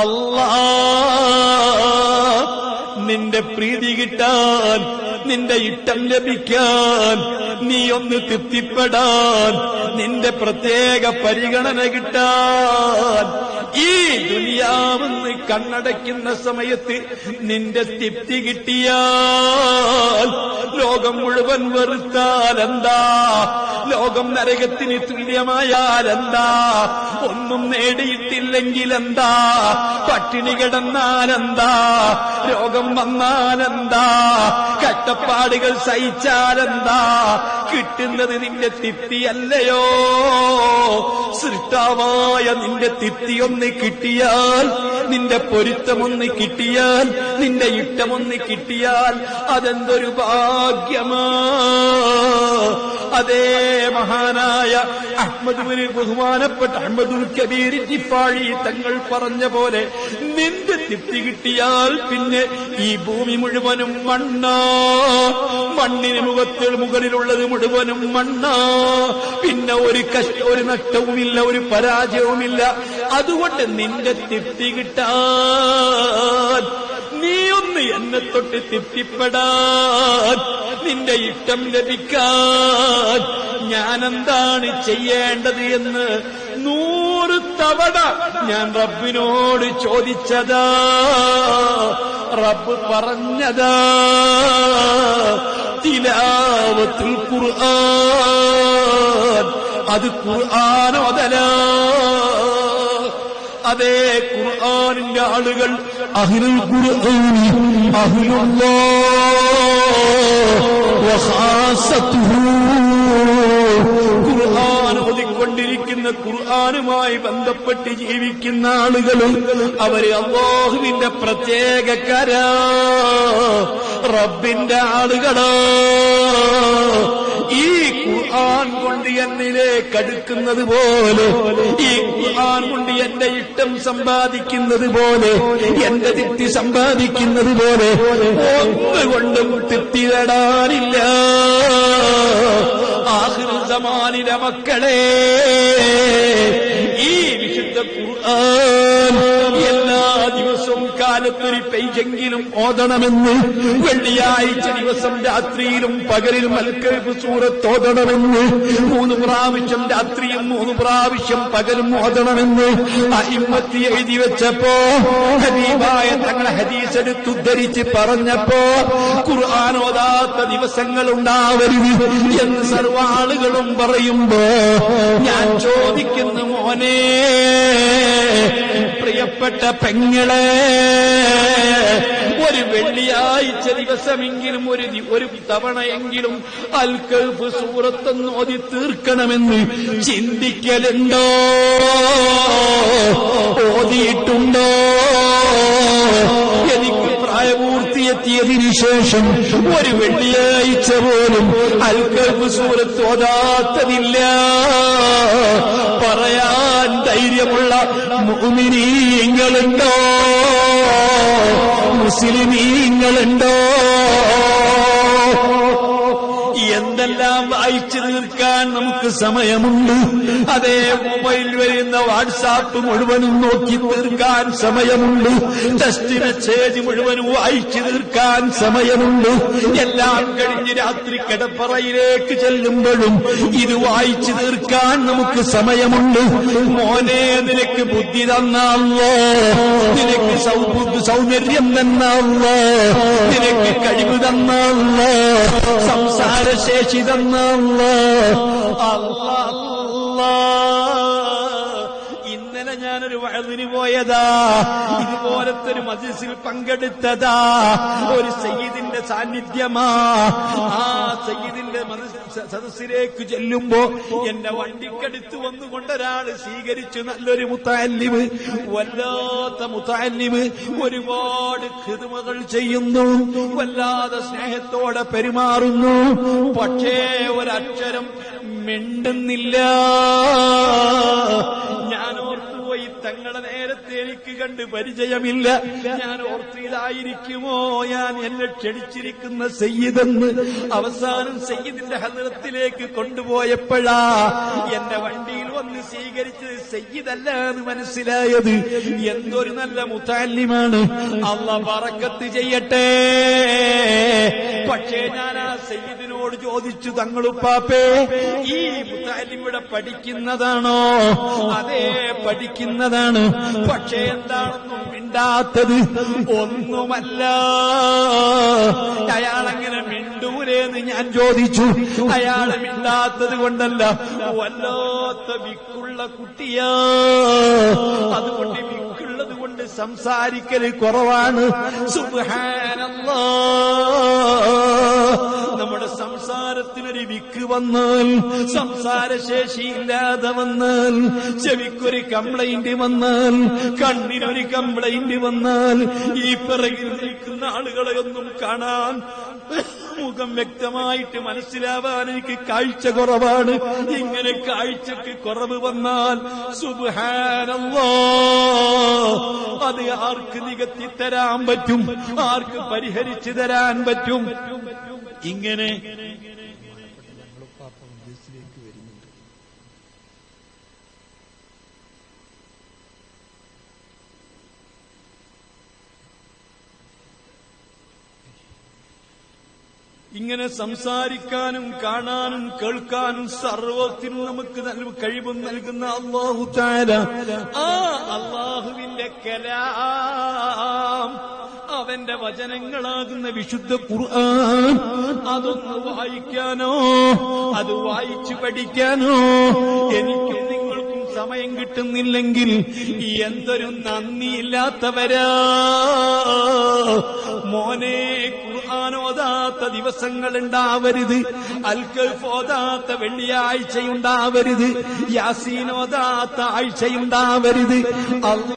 അല്ലാ നിന്റെ പ്രീതി കിട്ടാൻ നിന്റെ ഇഷ്ടം ലഭിക്കാൻ നീ ഒന്ന് തൃപ്തിപ്പെടാൻ നിന്റെ പ്രത്യേക പരിഗണന കിട്ടാൻ. ഈ ദുനിയാവെന്ന് കണ്ണടയ്ക്കുന്ന സമയത്ത് നിന്റെ തൃപ്തി കിട്ടിയാൽ ലോകം മുഴുവൻ വെറുത്താൽ എന്താ ലോകം നരകത്തിന് തുല്യമായാൽ എന്താ ഒന്നും നേടിയിട്ടില്ലെങ്കിൽ എന്താ പട്ടിണി കിടന്നാൽ എന്താ രോഗം വന്നാൽ എന്താ കഷ്ടപ്പാടുകൾ സഹിച്ചാലെന്താ? കിട്ടുന്നത് നിന്റെ തൃപ്തിയല്ലയോ? സൃഷ്ടാവായ നിന്റെ തിത്തിയൊന്ന് കിട്ടിയാൽ നിന്റെ പൊരുത്തമൊന്ന് കിട്ടിയാൽ നിന്റെ ഇഷ്ടമൊന്ന് കിട്ടിയാൽ അതെന്തൊരു ഭാഗ്യമാ. അതേ മഹാനായ അഹമ്മദ് ബഹുമാനപ്പെട്ട അഹമ്മദുൽ കബീർ ജിഫാഴി തങ്ങൾ പറഞ്ഞ പോലെ നിന്റെ തൃപ്തി കിട്ടിയാൽ പിന്നെ ഈ ഭൂമി മുഴുവനും മണ്ണാ. മണ്ണിന് മുഖത്തിൽ മുകളിലുള്ളത് മുഴുവനും മണ്ണാ. പിന്നെ ഒരു കഷ്ട ഒരു നഷ്ടവുമില്ല ഒരു പരാജയവുമില്ല. അതുകൊണ്ട് നിന്റെ തൃപ്തി കിട്ടാൻ. നീ ഒന്ന് എന്നെ തൊട്ട് തൃപ്തിപ്പെടാൻ. നിന്റെ ഇഷ്ടം ലഭിക്കാൻ. ഞാനെന്താണ് ചെയ്യേണ്ടത് എന്ന് നൂറ് തവണ ഞാൻ റബ്ബിനോട് ചോദിച്ചതാ. റബ്ബ് പറഞ്ഞതാ. തിലാവത്തുൽ ഖുർആൻ. അത് ഖുർആാനോദലാ അതേ ഖുർആാനിന്റെ ആളുകൾ അഹിലുൽ ഖുർആനി ഖുർആൻ ഓതിക്കൊണ്ടിരിക്കുന്ന ഖുർആനുമായി ബന്ധപ്പെട്ട് ജീവിക്കുന്ന ആളുകളും അവർ അള്ളാഹുവിന്റെ പ്രത്യേക കര റബ്ബിന്റെ ആളുകളോ. ഈ ഖുർആൻ കൊണ്ട് എന്നിലേക്ക് അടുക്കുന്നത് പോലെ ഈ ഖുർആൻ കൊണ്ട് എന്റെ ഇഷ്ടം സമ്പാദിക്കുന്നത് പോലെ എന്റെ തെറ്റി സമ്പാദിക്കുന്നത് പോലെ ഒന്നുകൊണ്ടും തിത്തി നേടാനില്ല ആഹൃതമാനിലെ മക്കളെ ഈ വിശുദ്ധ ഖുർആൻ എല്ലാ ദിവസവും കാലത്തൊരു പെയ്ജെങ്കിലും ഓതണമെന്ന് വെള്ളിയാഴ്ച ദിവസം രാത്രിയിലും അൽക്കൽഫ് സൂറത്ത് ഓതണമെന്ന് മൂന്ന് പ്രാവശ്യം രാത്രിയും മൂന്ന് പ്രാവശ്യം പകലും ഓതണമെന്ന് അഹിമ്മത്തി എഴുതി വെച്ചപ്പോ ഹബീബായ തങ്ങളെ ഹദീസ് എടുത്തുദ്ധരിച്ച് പറഞ്ഞപ്പോ ഓതാത്ത ദിവസങ്ങൾ ഉണ്ടാവരുത് എന്ന് സർവ ആളുകളും പറയുമ്പോ ഞാൻ ചോദിക്കുന്നു മോനെ പ്രിയപ്പെട്ട പെങ്ങളെ ഒരു വെള്ളിയാഴ്ച ദിവസമെങ്കിലും ഒരു ഒരു തവണയെങ്കിലും അൽക്കൽഫ് സൂറത്തൊന്ന് ഓതി തീർക്കണമെന്ന് ചിന്തിക്കലുണ്ടോ? ഓതിയിട്ടുണ്ടോ? പ്രായപൂർത്തിയെത്തിയതിനു ശേഷം ഒരു വെള്ളിയാഴ്ച പോലും അൽക്കൽഫ് സൂറത്ത് ഓതാത്തതില്ല. പറയാൻ ധൈര്യമുള്ള മുഅ്മിനീങ്ങളുണ്ടോ? മുസ്ലിമീങ്ങളുണ്ടോ? എന്തെല്ലാം വായിച്ചു തീർക്കാൻ നമുക്ക് സമയമുണ്ട്. അതേ മൊബൈൽ വരുന്ന വാട്സാപ്പ് മുഴുവനും നോക്കി തീർക്കാൻ സമയമുണ്ട്. ടെസ്റ്റ് മെസ്സേജ് മുഴുവനും വായിച്ചു തീർക്കാൻ സമയമുണ്ട്. എല്ലാം കഴിഞ്ഞ് രാത്രി കിടപ്പറയിലേക്ക് ചെല്ലുമ്പോഴും ഇത് വായിച്ചു തീർക്കാൻ നമുക്ക് സമയമുണ്ട്. മോനെ നിനക്ക് ബുദ്ധി തന്നാവോ നിനക്ക് സൗന്ദര്യം തന്നാവോ നിനക്ക് കഴിവ് തന്നാവോ സംസാരശേഷി തന്നാവോ അല്ലാ അല്ലാ ഇന്നലെ ഞാനൊരു വഴതിന് പോയതാ. ഇതുപോലത്തെ ഒരു മജിസിൽ പങ്കെടുത്തതാ. ഒരു സയ്യിദിന്റെ സാന്നിധ്യമാ. ആ സയ്യിദിന്റെ സദസ്സിലേക്ക് ചെല്ലുമ്പോ എന്റെ വണ്ടിക്കടുത്ത് വന്നുകൊണ്ടൊരാൾ സ്വീകരിച്ചു നല്ലൊരു മുത്താലിവ് വല്ലാത്ത മുത്താലിവ് ഒരുപാട് കൃതിമകൾ ചെയ്യുന്നു വല്ലാതെ സ്നേഹത്തോടെ പെരുമാറുന്നു. പക്ഷേ ഒരക്ഷരം മിണ്ടുന്നില്ല. ഞാൻ ഓർത്തുപോയി നേരത്തെ എനിക്ക് കണ്ട് പരിചയമില്ല. ഞാൻ ഓർത്തിയിലായിരിക്കുമോ ഞാൻ എന്നെ ക്ഷണിച്ചിരിക്കുന്ന സയ്യിദെന്ന് അവസാനം സയ്യിദിന്റെ ഹൃദയത്തിലേക്ക് കൊണ്ടുപോയപ്പോഴാ എന്റെ വണ്ടിയിൽ വന്ന് സ്വീകരിച്ചത് സയ്യിദല്ല എന്ന് മനസ്സിലായത്. എന്തൊരു നല്ല മുത്താലിമാണ്. അള്ള പറക്കത്ത് ചെയ്യട്ടെ. പക്ഷേ ഞാൻ ആ സയ്യിദിനോട് ചോദിച്ചു തങ്ങളുപ്പാപ്പേ ഈ മുത്താലിമിടെ പഠിക്കുന്നതാണോ? അതേ പഠിക്കുന്നതാണ്. പക്ഷേ എന്താണെന്നും മിണ്ടാത്തത് ഒന്നുമല്ല. അയാളങ്ങനെ മിണ്ടൂലേന്ന് ഞാൻ ചോദിച്ചു. അയാൾ മിണ്ടാത്തത് കൊണ്ടല്ല വല്ലാത്ത വിക്കുള്ള കുട്ടിയാ. അതുകൊണ്ട് വിക്കുള്ളത് കൊണ്ട് സംസാരിക്കൽ കുറവാണ്. സുബ്ഹാനല്ലാ. നമ്മുടെ സംസാരത്തിനൊരു വിക്ക് വന്നാൽ സംസാരശേഷിയില്ലാതെ വന്നാൽ ചെവിക്കൊരു കംപ്ലൈന്റ് വന്നാൽ കണ്ണിനൊരു കംപ്ലൈന്റ് വന്നാൽ ഈ പിറകിൽ നിൽക്കുന്ന ആളുകളെ ഒന്നും കാണാൻ മുഖം വ്യക്തമായിട്ട് മനസ്സിലാവാൻ എനിക്ക് കാഴ്ച കുറവാണ്. ഇങ്ങനെ കാഴ്ചക്ക് കുറവ് വന്നാൽ സുബാനല്ലോ അത് ആർക്ക് നികത്തി തരാൻ പറ്റും? ആർക്ക് പരിഹരിച്ചു തരാൻ പറ്റും? ഇങ്ങനെ ഇങ്ങനെ സംസാരിക്കാനും കാണാനും കേൾക്കാനും സർവത്തിനും നമുക്ക് കഴിവും നൽകുന്ന അള്ളാഹു താര ആ അള്ളാഹുവിന്റെ കലാം അവന്റെ വചനങ്ങളാകുന്ന വിശുദ്ധ ഖുർആൻ അതൊന്ന് വായിക്കാനോ അത് വായിച്ചു പഠിക്കാനോ എനിക്കും നിങ്ങൾക്കും സമയം കിട്ടുന്നില്ലെങ്കിൽ എന്തൊരു നന്ദിയില്ലാത്തവരാ. മോനെ ഖുർആാനോദാത്ത ദിവസങ്ങൾ ഉണ്ടാവരുത് അൽക്കൽഫോദാത്ത വെള്ളിയാഴ്ചയുണ്ടാവരുത് യാസീനോദാത്ത ആഴ്ചയുണ്ടാവരുത്